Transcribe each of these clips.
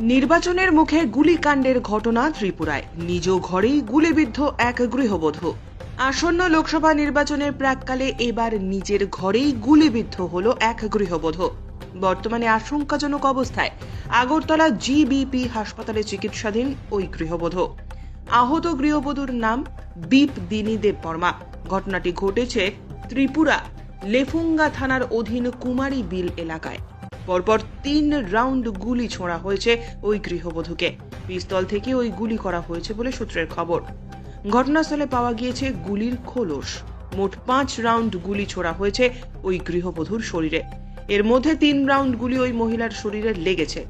নির্বাচনের মুখে গুলিকাণ্ডের ঘটনা ত্রিপুরায়। নিজ ঘরেই গুলিবিদ্ধ এক গৃহবধূ। আসন্ন লোকসভা নির্বাচনের প্রাককালে এবার নিজের ঘরেই গুলিবিদ্ধ হল এক গৃহবধূ। বর্তমানে আশঙ্কাজনক অবস্থায় আগরতলা জিবিপি হাসপাতালে চিকিৎসাধীন ওই গৃহবধূ। আহত গৃহবধূর নাম বিপ দিনী দেববর্মা ঘটনাটি ঘটেছে ত্রিপুরা লেফুঙ্গা থানার অধীন কুমারী বিল এলাকায়। পরপর তিন রাউন্ড গুলি ছোড়া হয়েছে ওই গৃহবধূকে। পিস্তল থেকে ওই গুলি করা হয়েছে বলে সূত্রের খবর। ঘটনাস্থলে পাওয়া গিয়েছে গুলির খোলস। মোট পাঁচ রাউন্ড গুলি ছোড়া হয়েছে ওই গৃহবধূর শরীরে। এর মধ্যে তিন রাউন্ড গুলি ওই মহিলার শরীরে লেগেছে।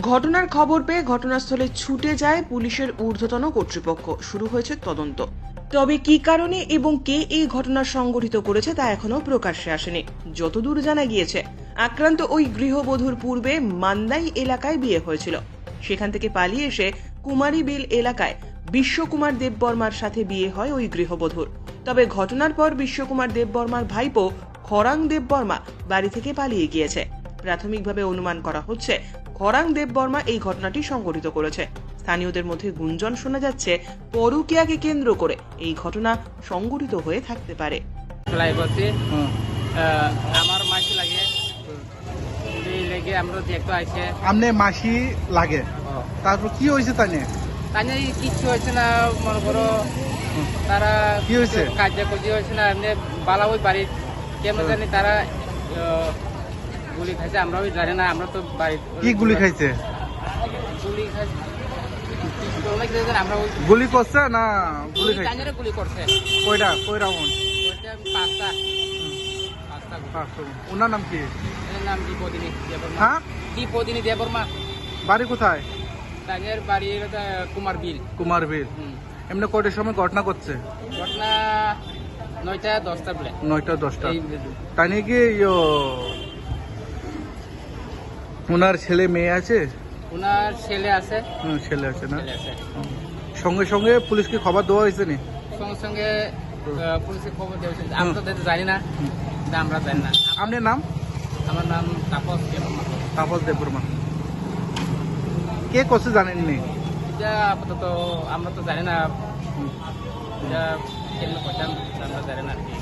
ঘটনার খবর পেয়ে ঘটনাস্থলে ছুটে যায় পুলিশের ঊর্ধ্বতন কর্তৃপক্ষ। শুরু হয়েছে তদন্ত। তবে কি কারণে এবং কে এই ঘটনা সংগঠিত করেছে তা এখনও প্রকাশ্যে আসেনি। যতদূর জানা গিয়েছে আক্রান্ত ওই গৃহবধূর পূর্বে মান্দাই এলাকায় বিয়ে হয়েছিল। সেখান থেকে পালিয়ে এসে কুমারী বিল এলাকায় বিশ্বকুমার দেববর্মার সাথে বিয়ে হয় ওই গৃহবধূর। তবে ঘটনার পর বিশ্বকুমার দেববর্মার ভাইপো খরাং দেববর্মা বাড়ি থেকে পালিয়ে গিয়েছে। প্রাথমিকভাবে অনুমান করা হচ্ছে খরাং দেববর্মা এই ঘটনাটি সংঘটিত করেছে। স্থানীয়দের মধ্যে গুঞ্জন শোনা যাচ্ছে পরকিয়াকে কেন্দ্র করে এই ঘটনা সংঘটিত হয়ে থাকতে পারে। আমরা দেখতে আইছে আমনে মাসি লাগে। তারপর কি হয়েছে নিয়ে তাই নিয়ে হয়েছে না মনে করো তারা কি হয়েছে? কার্যকর্যী হয়েছে না এমনি বালা ওই বাড়ির কেমন জানি তারা গুলি খাইছে আমরাও জানি না আমরা তো বাড়ি কি গুলি খাইছে? গুলি খাইছে গুলি করছে না গুলি খাইছে? গুলি করছে। কয়টা? কয় রাউন্ড পাঁচটা। ওনার নাম কি? এর নাম দীপদিনী দেবর্মা হ্যাঁ? দীপদিনী দেবর্মা বাড়ি কোথায়? তাদের বাড়ি কুমার বিল কুমার হুম। এমনি কয়টার সময় ঘটনা করছে ঘটনা নয়টা দশটা বলে। নয়টা দশটা। তাই নিয়ে কি ওনার ছেলে মেয়ে আছে? ওনার ছেলে আছে। হুম, ছেলে আছে না। সঙ্গে সঙ্গে পুলিশকে খবর দেওয়া হয়েছে নি? সঙ্গে সঙ্গে আহ, পুলিশে খবর দিয়েছে আমরা তো জানি না। আমরা জানি না আপনার নাম? আমার নাম তাপস দেবর্মা তাপস দেববর্মা। কে করছে জানেননি এটা আপাতত আমরা তো জানি না। এটা কেমন করতাম আমরা জানি না আর কি।